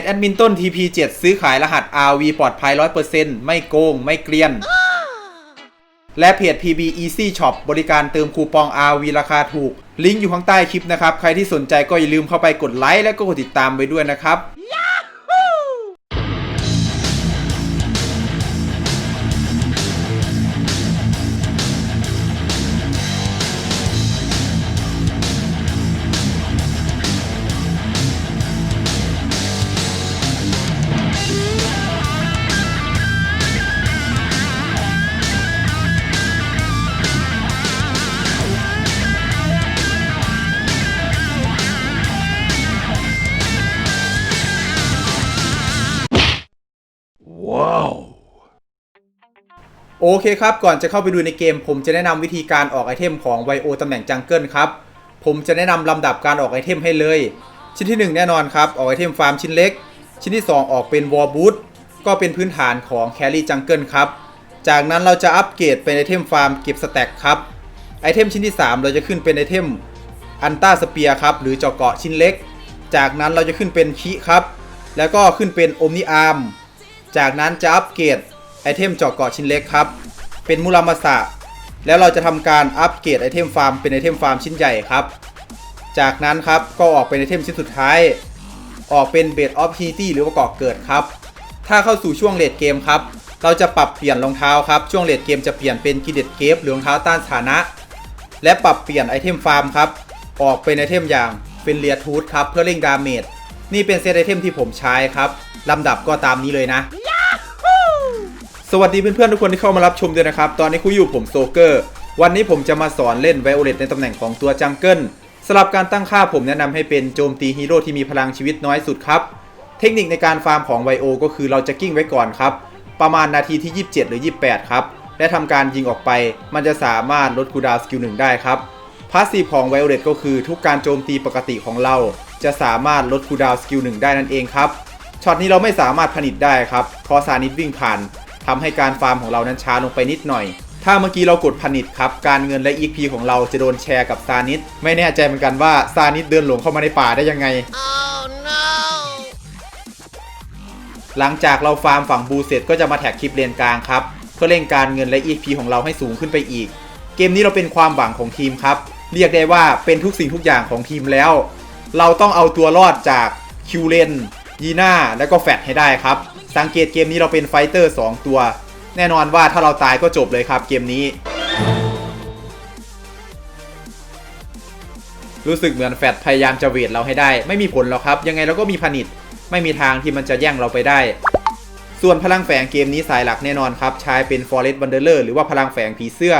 จแอดมินต้น TP7 ซื้อขายรหัส RV ปลอดภัย 100%ไม่โกง ไม่เกลียน และเพจ PB Easy Shop บริการเติมคูปอง RV ราคาถูก ลิงก์อยู่ข้างใต้คลิปนะครับ ใครที่สนใจก็อย่าลืมเข้าไปกดไลค์และก็กดติดตามไปด้วยนะครับ โอเคครับ ก่อนจะเข้าไปดูในเกม ผมจะแนะนำวิธีการออกไอเทมของไวโอตำแหน่งจังเกิลครับ ผมจะแนะนำลำดับการออกไอเทมให้เลย ชิ้นที่ 1 แน่นอนครับ ออกไอเทมฟาร์มชิ้นเล็ก ชิ้นที่ 2 ออกเป็นวอลบูทก็เป็นพื้นฐานของแครี่จังเกิลครับ จากนั้นเราจะอัปเกรดเป็นไอเทมฟาร์มเก็บสแต็กครับ ไอเทมชิ้นที่ 3 เราจะขึ้นเป็นไอเทมอันต้าสเปียครับ หรือเจาะเกาะชิ้นเล็ก จากนั้นเราจะขึ้นเป็นคิครับ แล้วก็ขึ้นเป็นโอมนิอาร์ม จากนั้นจะอัปเกรด ไอเทมเจาะเกาะชิ้นเล็กครับ เป็นมูรามาสะ แล้วเราจะทำการอัปเกรดไอเทมฟาร์มเป็นไอเทมฟาร์มชิ้นใหญ่ครับ จากนั้นครับก็ออกเป็นไอเทมชิ้นสุดท้าย ออกเป็นเบดออฟฮีตี้หรือว่าเกาะเกิดครับ ถ้าเข้าสู่ช่วงเลดเกมครับ เราจะปรับเปลี่ยนรองเท้าครับ ช่วงเลดเกมจะเปลี่ยนเป็นกิเดตเกฟหรือรองเท้าต้านสถานะ และปรับเปลี่ยนไอเทมฟาร์มครับ ออกเป็นไอเทมอย่างเป็นเลียทูธครับเพื่อเร่งดาเมจ นี่เป็นเซตไอเทมที่ผมใช้ครับลำดับก็ตามนี้เลยนะ สวัสดีเพื่อนๆทุกคนที่เข้ามารับชมด้วยนะครับ ตอนนี้คุยอยู่ผมโซเกอร์ วันนี้ผมจะมาสอนเล่นไวโอเลตในตำแหน่งของตัวจังเกิลสำหรับการตั้งค่าผมแนะนำให้เป็นโจมตีฮีโร่ที่มีพลังชีวิตน้อยสุดครับ เทคนิคในการฟาร์มของไวโอก็คือเราจะกิ้งไว้ก่อนครับ ประมาณนาทีที่ 27 หรือ 28 ครับ และทำการยิงออกไป มันจะสามารถลดคูดาวสกิลหนึ่งได้ครับพาสซีฟของไวโอเลตก็คือทุกการโจมตีปกติของเรา จะสามารถลดคูดาวสกิลหนึ่งได้นั่นเองครับช็อตนี้เราไม่สามารถผลิตได้ครับเพราะซานิดวิ่งผ่าน ทำให้การฟาร์มของเรานั้นช้าลงไปนิดหน่อย ถ้าเมื่อกี้เรากดผลิตครับ การเงินและ EP ของเราจะโดนแชร์กับซานิดไม่แน่ใจเหมือนกันว่าซานิดเดินหลงเข้ามาในป่าได้ยังไงหลังจากเราฟาร์มฝั่งบูเสร็จก็จะมาแท็กคลิปเลนกลางครับเพื่อเร่งการเงินและ EP ของเราให้สูงขึ้นไปอีก เกมนี้เราเป็นความหวังของทีมครับ เรียกได้ว่าเป็นทุกสิ่งทุกอย่างของทีมแล้ว เราต้องเอาตัวรอดจากคิวเลนยีน่าและก็แฟตให้ได้ครับ สังเกตเกมนี้เราเป็นไฟเตอร์ 2 ตัว แน่นอนว่าถ้าเราตายก็จบเลยครับเกมนี้ รู้สึกเหมือนแฟตพยายามจะเวทเราให้ได้ ไม่มีผลหรอกครับ ยังไงเราก็มีผนิตไม่มีทางที่มันจะแย่งเราไปได้ ส่วนพลังแฝงเกมนี้สายหลักแน่นอนครับ ใช้เป็น Forest Wanderer หรือว่าพลังแฝงผีเสื้อ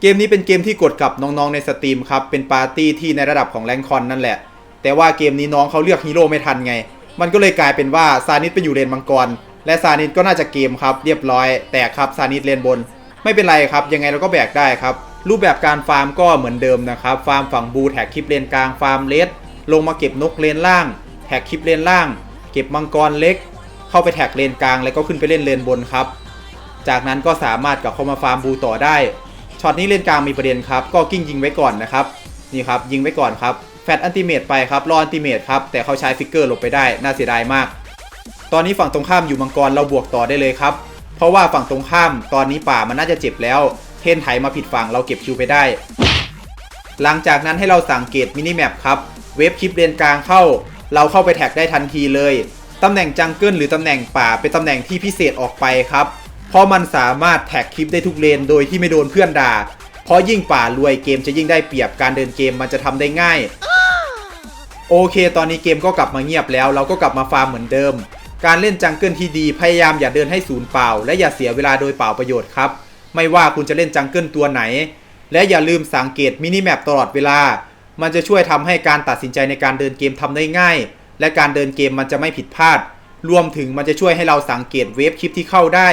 เกมนี้เป็นเกมที่กดกับน้องๆในสตรีมครับ เป็นปาร์ตี้ที่ในระดับของแรงคอนนั่นแหละ แต่ว่าเกมนี้น้องเขาเลือกฮีโร่ไม่ทันไง มันก็เลยกลายเป็นว่าซานิสไปอยู่เลนมังกร และซานิสก็น่าจะเกมครับเรียบร้อย แตกครับซานิสเลนบน ไม่เป็นไรครับ ยังไงเราก็แบกได้ครับ รูปแบบการฟาร์มก็เหมือนเดิมนะครับ ฟาร์มฝั่งบูแท็กคลิปเลนกลางฟาร์มเลสลงมาเก็บนกเลนล่าง แท็กคลิปเลนล่าง เก็บมังกรเล็ก เข้าไปแท็กเลนกลาง แล้วก็ขึ้นไปเล่นเลนบนครับ จากนั้นก็สามารถกลับเข้ามาฟาร์มบูต่อได้ช็อตนี้เลนกลางมีประเด็นครับ ก็กิ้งยิงไว้ก่อนนะครับนี่ครับยิงไว้ก่อนครับแฟตอันติเมตไปครับรออันติเมตครับแต่เขาใช้ฟิกเกอร์หลบไปได้น่าเสียดายมาก ตอนนี้ฝั่งตรงข้ามอยู่มังกรเราบวกต่อได้เลยครับ เพราะว่าฝั่งตรงข้ามตอนนี้ป่ามันน่าจะเจ็บแล้ว เทนไถมาผิดฝั่งเราเก็บคิวไปได้ หลังจากนั้นให้เราสังเกตมินิแมปครับ เวฟคลิปเลนกลางเข้า เราเข้าไปแท็กได้ทันทีเลย ตำแหน่งจังเกิลหรือตำแหน่งป่าเป็นตำแหน่งที่พิเศษออกไปครับ เพราะมันสามารถแท็กคลิปได้ทุกเลนโดยที่ไม่โดนเพื่อนด่า เพราะยิ่งป่ารวยเกมจะยิ่งได้เปรียบการเดินเกมมันจะทำได้ง่าย โอเค ตอนนี้เกมก็กลับมาเงียบแล้ว เราก็กลับมาฟาร์มเหมือนเดิม การเล่นจังเกิลที่ดีพยายามอย่าเดินให้ศูนย์เปล่า และอย่าเสียเวลาโดยเปล่าประโยชน์ครับ ไม่ว่าคุณจะเล่นจังเกิลตัวไหน และอย่าลืมสังเกตมินิแมปตลอดเวลา มันจะช่วยทำให้การตัดสินใจในการเดินเกมทำได้ง่าย และการเดินเกมมันจะไม่ผิดพลาด รวมถึงมันจะช่วยให้เราสังเกตเวฟคลิปที่เข้าได้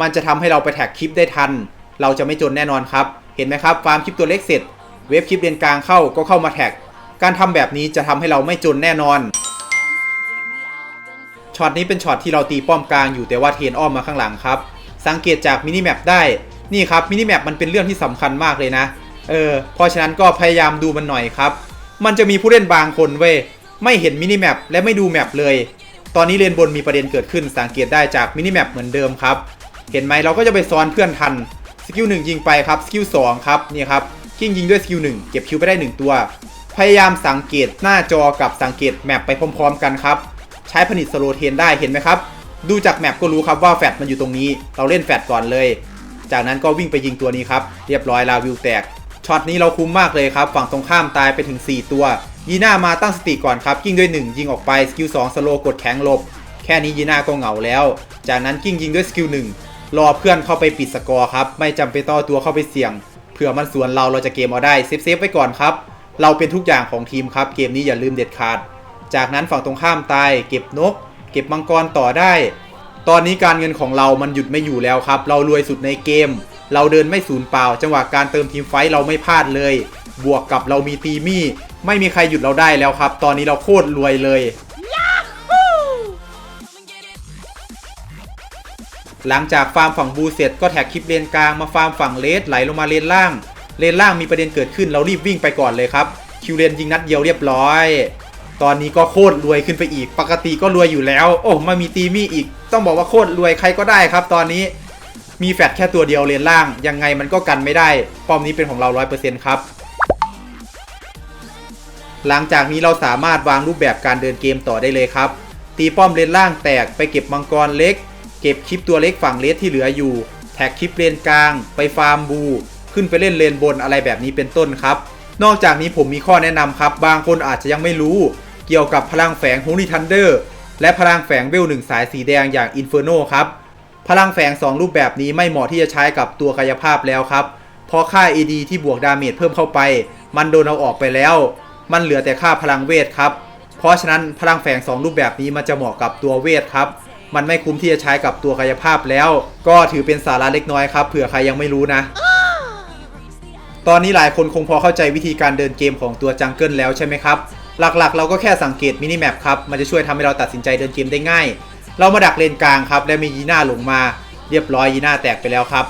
มันจะทำให้เราไปแท็กคลิปได้ทัน เราจะไม่จนแน่นอนครับ เห็นไหมครับฟาร์มคลิปตัวเล็กเสร็จ เวฟคลิปเลนกลางเข้าก็เข้ามาแท็ก การทำแบบนี้จะทำให้เราไม่จนแน่นอน ช็อตนี้เป็นช็อตที่เราตีป้อมกลางอยู่แต่ว่าเทนอ้อมมาข้างหลังครับ สังเกตจากมินิแมปได้ นี่ครับมินิแมปมันเป็นเรื่องที่สำคัญมากเลยนะ เออ เพราะฉะนั้นก็พยายามดูมันหน่อยครับ มันจะมีผู้เล่นบางคนเว้ย ไม่เห็นมินิแมปและไม่ดูแมปเลย ตอนนี้เลนบนมีประเด็นเกิดขึ้น สังเกตได้จากมินิแมปเหมือนเดิมครับ เห็นไหมเราก็จะไปซ้อนเพื่อนทัน สกิลหนึ่งยิงไปครับ สกิลสองครับ นี่ครับ กิ้งยิงด้วยสกิลหนึ่งเก็บคิวไปได้ 1 ตัว พยายามสังเกตหน้าจอกับสังเกตแมปไปพร้อม ๆ กันครับ ใช้ผลิตสโลเทนได้เห็นไหมครับ ดูจากแมปก็รู้ครับว่าแฟดมันอยู่ตรงนี้ เราเล่นแฟดก่อนเลย จากนั้นก็วิ่งไปยิงตัวนี้ครับ เรียบร้อยลาวิวแตก ช็อตนี้เราคุ้มมากเลยครับ ฝั่งตรงข้ามตายไปถึง 4 ตัว ยีน่ามาตั้งสติก่อนครับ กิ้งด้วย 1 ยิงออกไป สกิล2สโลกดแข็งลบ แค่นี้ยีน่าก็เหงาแล้ว จากนั้นกิ้งยิงด้วยสกิล1รอเพื่อนเข้าไปปิดสกอร์ครับ ไม่จำเป็นต้องตัวเข้าไปเสี่ยง เผื่อมันสวนเราเราจะเกมเอาได้ เซฟเซฟไว้ก่อนครับ เราเป็นทุกอย่างของทีมครับ เกมนี้อย่าลืมเด็ดขาด จากนั้นฝั่งตรงข้ามตาย เก็บนก เก็บมังกรต่อได้ ตอนนี้การเงินของเรามันหยุดไม่อยู่แล้วครับ เรารวยสุดในเกม เราเดินไม่สูญเปล่า จังหวะการเติมทีมไฟท์เราไม่พลาดเลย บวกกับเรามีตีมี่ ไม่มีใครหยุดเราได้แล้วครับ ตอนนี้เราโคตรรวยเลย หลังจากฟาร์มฝั่งบูเสร็จก็แท็กคลิปเลนกลางมาฟาร์มฝั่งเลสไหลลงมาเลนล่าง เลนล่างมีประเด็นเกิดขึ้นเรารีบวิ่งไปก่อนเลยครับ คิวเลนยิงนัดเดียวเรียบร้อย ตอนนี้ก็โคตรรวยขึ้นไปอีก ปกติก็รวยอยู่แล้ว โอ้มามีตีมี่อีก ต้องบอกว่าโคตรรวยใครก็ได้ครับ ตอนนี้มีแฟดแค่ตัวเดียวเลนล่าง ยังไงมันก็กันไม่ได้ ป้อมนี้เป็นของเรา 100%ครับ หลังจากนี้เราสามารถวางรูปแบบการเดินเกมต่อได้เลยครับ ตีป้อมเลนล่างแตกไปเก็บมังกรเล็ก เก็บคลิปตัวเล็กฝั่งเลสที่เหลืออยู่ แท็กคลิปเลนกลาง ไปฟาร์มบู ขึ้นไปเล่นเลนบนอะไรแบบนี้เป็นต้นครับ นอกจากนี้ผมมีข้อแนะนำครับ บางคนอาจจะยังไม่รู้ เกี่ยวกับพลังแฝง Holy Thunder และพลังแฝงเวลหนึ่งสายสีแดงอย่าง Inferno ครับ พลังแฝง 2 รูปแบบนี้ไม่เหมาะที่จะใช้กับตัวกายภาพแล้วครับ เพราะค่า AD ที่บวกดาเมจเพิ่มเข้าไป มันโดนเอาออกไปแล้ว มันเหลือแต่ค่าพลังเวทครับ เพราะฉะนั้นพลังแฝง 2 รูปแบบนี้มันจะเหมาะกับตัวเวทครับ มันไม่คุ้มที่จะใช้กับตัวกายภาพแล้ว ก็ถือเป็นสาระเล็กน้อยครับเผื่อใครยังไม่รู้นะ ตอนนี้หลายคนคงพอเข้าใจวิธีการเดินเกมของตัวจังเกิลแล้วใช่ไหมครับ หลักๆ เราก็แค่สังเกตมินิแมปครับ มันจะช่วยทำให้เราตัดสินใจเดินเกมได้ง่าย เรามาดักเลนกลางครับ และมียีน่าหลงมา เรียบร้อยยีน่าแตกไปแล้วครับ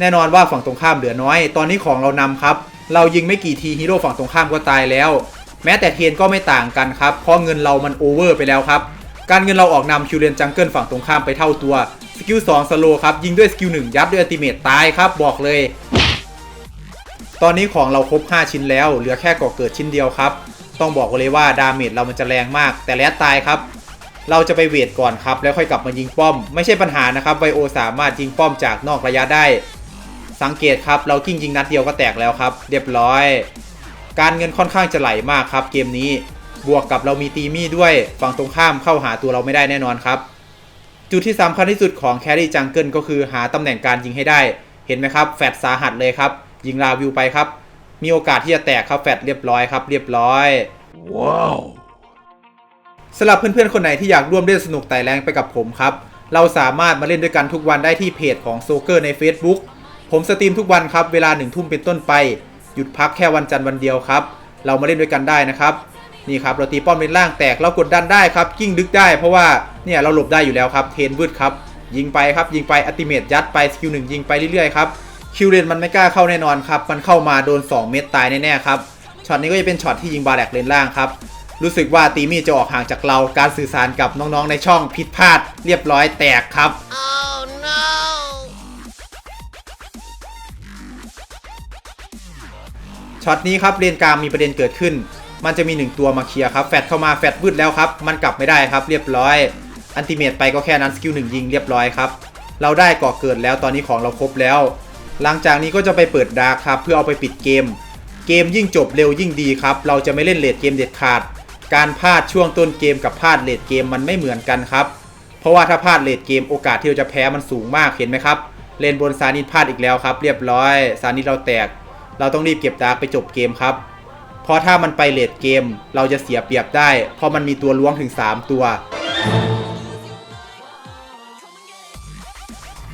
แน่นอนว่าฝั่งตรงข้ามเหลือน้อย ตอนนี้ของเรานำครับ เรายิงไม่กี่ทีฮีโร่ฝั่งตรงข้ามก็ตายแล้ว แม้แต่เทนก็ไม่ต่างกันครับ เพราะเงินเรามันโอเวอร์ไปแล้วครับ การเงินเราออกนำคิวเลนจังเกิลฝั่งตรงข้ามไปเท่าตัว สกิล2สโลครับ ยิงด้วยสกิล1ยัดด้วยอัติเมตตายครับ บอกเลย ตอนนี้ของเราครบ 5 ชิ้นแล้ว เหลือแค่ก่อเกิดชิ้นเดียวครับ ต้องบอกเลยว่าดาเมจเรามันจะแรงมาก แต่แลดตายครับ เราจะไปเวทก่อนครับ แล้วค่อยกลับมายิงป้อม ไม่ใช่ปัญหานะครับไวโอสามารถยิงป้อมจากนอกระยะได้ สังเกตครับ เรากิ้งยิงนัดเดียวก็แตกแล้วครับ เรียบร้อย การเงินค่อนข้างจะไหลมากครับเกมนี้ บวกกับเรามีตีมี่ด้วยฝั่งตรงข้ามเข้าหาตัวเราไม่ได้แน่นอนครับ จุดที่สำคัญที่สุดของแครี่จังเกิลก็คือหาตำแหน่งการยิงให้ได้ เห็นไหมครับ แฟดสาหัสเลยครับ ยิงลาวิวไปครับ มีโอกาสที่จะแตกครับแฟดเรียบร้อยครับ เรียบร้อย ว้าวสำหรับเพื่อนๆ คนไหนที่อยากร่วมเล่นสนุกไต่แรงไปกับผมครับ เราสามารถมาเล่นด้วยกันทุกวันได้ที่เพจของโซเกอร์ใน Facebook ผมสตรีมทุกวันครับ เวลาหนึ่งทุ่มเป็นต้นไป หยุดพักแค่วันจันทร์วันเดียวครับ เรามาเล่นด้วยกันได้นะครับนี่ครับเราตีป้อมเลนล่างแตกเรากดดันได้ครับกิ้งดึกได้เพราะว่าเนี่ยเราหลบได้อยู่แล้วครับเทนวืดครับยิงไปครับยิงไปอัติเมตยัดไปสกิลหนึ่งยิงไปเรื่อยๆครับ คิวเลนมันไม่กล้าเข้าแน่นอนครับ มันเข้ามาโดน 2 เม็ดตายแน่ๆครับ ช็อตนี้ก็จะเป็นช็อตที่ยิงบาแลกเลนล่างครับ รู้สึกว่าตีมี่จะออกห่างจากเรา การสื่อสารกับน้องๆในช่องผิดพลาด เรียบร้อยแตกครับ Oh no! ช็อตนี้ครับเลนกลางมีประเด็นเกิดขึ้น มันจะมี 1 ตัวมาเคลียร์ครับ แฟดเข้ามาแฟดวืดแล้วครับ มันกลับไม่ได้ครับเรียบร้อย อันติเมตไปก็แค่นั้นสกิลหนึ่งยิงเรียบร้อยครับ เราได้ก่อเกิดแล้วตอนนี้ของเราครบแล้ว หลังจากนี้ก็จะไปเปิดดาร์ครับเพื่อเอาไปปิดเกม เกมยิ่งจบเร็วยิ่งดีครับ เราจะไม่เล่นเลดเกมเด็ดขาด การพลาดช่วงต้นเกมกับพลาดเลดเกมมันไม่เหมือนกันครับ เพราะว่าถ้าพลาดเลดเกมโอกาสที่เราจะแพ้มันสูงมากเห็นไหมครับ เลนบนซานิดพลาดอีกแล้วครับ เรียบร้อยซานิดเราแตก เราต้องรีบเก็บดาร์กไปจบเกมครับเพราะถ้ามันไปเลดเกม เราจะเสียเปรียบได้ เพราะมันมีตัวล้วงถึง 3 ตัว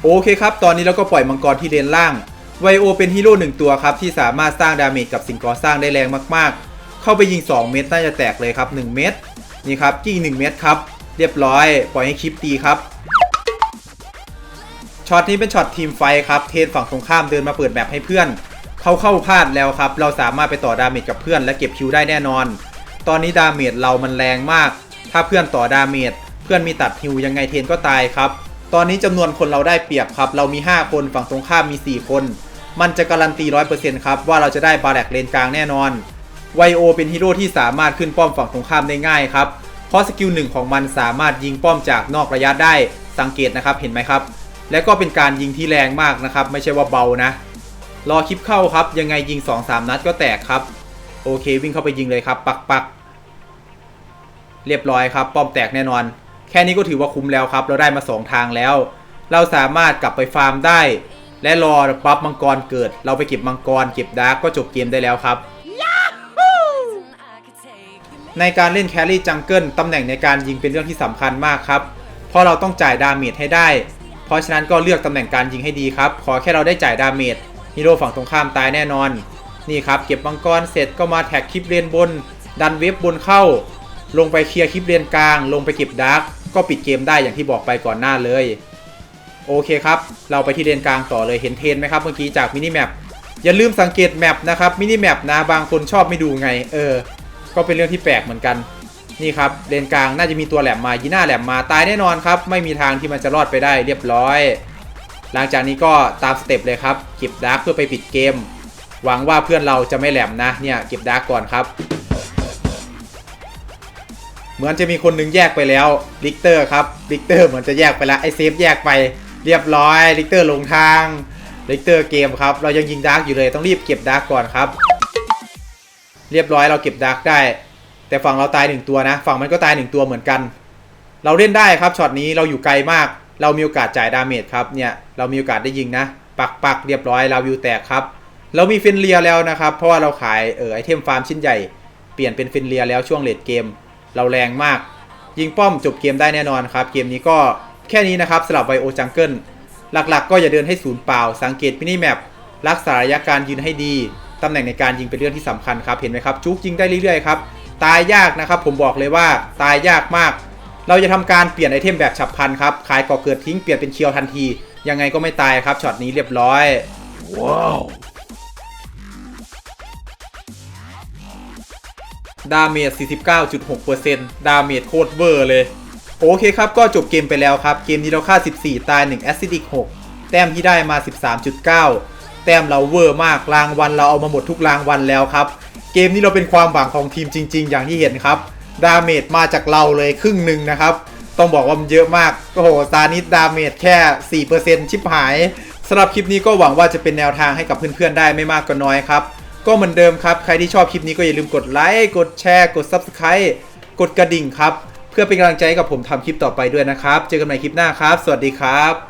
โอเคครับ ตอนนี้เราก็ปล่อยมังกรที่เลนล่าง ไวโอเป็นฮีโร่หนึ่งตัวครับ ที่สามารถสร้างดาเมจกับสิ่งก่อสร้างได้แรงมากๆ เข้าไปยิง 2 เม็ดน่าจะแตกเลยครับ 1 เม็ดนี่ครับยิง1 เม็ดครับ เรียบร้อย ปล่อยให้คลิปตีครับช็อตนี้เป็นช็อตทีมไฟครับ เทนฝั่งตรงข้ามเดินมาเปิดแบบให้เพื่อน เขาเข้าพลาดแล้วครับ เราสามารถไปต่อดาเมจกับเพื่อนและเก็บคิวได้แน่นอน ตอนนี้ดาเมจเรามันแรงมาก ถ้าเพื่อนต่อดาเมจเพื่อนมีตัดฮิวยังไงเทนก็ตายครับ ตอนนี้จำนวนคนเราได้เปรียบครับ เรามี 5 คนฝั่งตรงข้ามมี 4 คน มันจะการันตี 100%ครับ ว่าเราจะได้บาแลกเลนกลางแน่นอนไวโอเป็นฮีโร่ที่สามารถขึ้นป้อมฝั่งตรงข้ามได้ง่ายครับ เพราะสกิลหนึ่งของมันสามารถยิงป้อมจากนอกระยะได้สังเกตนะครับเห็นไหมครับ และก็เป็นการยิงที่แรงมากนะครับ ไม่ใช่ว่าเบานะ รอคลิปเข้าครับ ยังไงยิง 2-3 นัดก็แตกครับ โอเควิ่งเข้าไปยิงเลยครับ ปักปักเรียบร้อยครับ ป้อมแตกแน่นอน แค่นี้ก็ถือว่าคุ้มแล้วครับ เราได้มา 2 ทางแล้ว เราสามารถกลับไปฟาร์มได้ และรอปั๊บมังกรเกิด เราไปเก็บมังกรเก็บดาร์กก็จบเกมได้แล้วครับ ในการเล่นแครี่จังเกิลตำแหน่งในการยิงเป็นเรื่องที่สำคัญมากครับ เพราะเราต้องจ่ายดาเมจให้ได้ เพราะฉะนั้นก็เลือกตำแหน่งการยิงให้ดีครับ ขอแค่เราได้จ่ายดาเมจฮีโร่ฝั่งตรงข้ามตายแน่นอน นี่ครับเก็บมังกรเสร็จก็มาแท็กคลิปเลนบน ดันเว็บบนเข้า ลงไปเคลียร์คลิปเลนกลาง ลงไปเก็บดาร์ก ก็ปิดเกมได้อย่างที่บอกไปก่อนหน้าเลย โอเคครับ เราไปที่เลนกลางต่อเลยเห็นเทนไหมครับเมื่อกี้จากมินิแมปอย่าลืมสังเกตแมปนะครับมินิแมปนะบางคนชอบไม่ดูไง เออ ก็เป็นเรื่องที่แปลกเหมือนกันนี่ครับเลนกลางน่าจะมีตัวแหลมมายีน่าแหลมมาตายแน่นอนครับ ไม่มีทางที่มันจะรอดไปได้เรียบร้อย หลังจากนี้ก็ตามสเต็ปเลยครับเก็บดาร์กเพื่อไปปิดเกม หวังว่าเพื่อนเราจะไม่แหลมนะเนี่ยเก็บดาร์กก่อนครับ เหมือนจะมีคนหนึงแยกไปแล้วลิกเตอร์ครับลิกเตอร์เหมือนจะแยกไปแล้วไอเซฟแยกไปเรียบร้อยลิกเตอร์ลงทางลิกเตอร์เกมครับเรายังยิงดาร์กอยู่เลยต้องรีบเก็บดาร์กก่อนครับ เรียบร้อยเราเก็บดาร์กได้ แต่ฝั่งเราตายหนึ่งตัวนะ ฝั่งมันก็ตายหนึ่งตัวเหมือนกัน เราเล่นได้ครับช็อตนี้เราอยู่ไกลมาก เรามีโอกาสจ่ายดาเมจครับเนี่ยเรามีโอกาสได้ยิงนะ ปักปักเรียบร้อยเราวิวแตกครับเรามีฟินเลียแล้วนะครับเพราะว่าเราขายเออไอเทมฟาร์มชิ้นใหญ่เปลี่ยนเป็นฟินเลียแล้วช่วงเลดเกม เราแรงมาก ยิงป้อมจบเกมได้แน่นอนครับ เกมนี้ก็แค่นี้นะครับสลับไวโอจังเกิลหลักๆ ก็อย่าเดินให้ศูนย์เปล่า สังเกตมินิแมปรักษาระยะการยืนให้ดีตำแหน่งในการยิงเป็นเรื่องที่สำคัญครับเห็นไหมครับจุกยิงได้เรื่อยๆครับตายยากนะครับ ผมบอกเลยว่าตายยากมาก เราจะทำการเปลี่ยนไอเทมแบบฉับพลันครับขายก่อเกิดทิ้งเปลี่ยนเป็นเคียวทันที ยังไงก็ไม่ตายครับช็อตนี้เรียบร้อย ดาเมจ 49.6%ดาเมจโคตรเวอร์เลย โอเคครับ ก็จบเกมไปแล้วครับ เกมนี้เราฆ่า 14 ตาย1แอซิดอีก6แต้มที่ได้มา 13.9 แต้มเราเวอร์มาก รางวัลเราเอามาหมดทุกรางวัลแล้วครับ เกมนี้เราเป็นความหวังของทีมจริง ๆ อย่างที่เห็นครับ ดาเมจมาจากเราเลยครึ่งหนึ่งนะครับ ต้องบอกว่ามันเยอะมาก โอ้โหตานิดดาเมจแค่ 4%ชิบหายสำหรับคลิปนี้ก็หวังว่าจะเป็นแนวทางให้กับเพื่อนๆได้ไม่มากก็น้อยครับ ก็เหมือนเดิมครับ ใครที่ชอบคลิปนี้ก็อย่าลืมกดไลค์ กดแชร์ กด Subscribe กดกระดิ่งครับ เพื่อเป็นกำลังใจให้กับผมทำคลิปต่อไปด้วยนะครับ เจอกันใหม่คลิปหน้าครับ สวัสดีครับ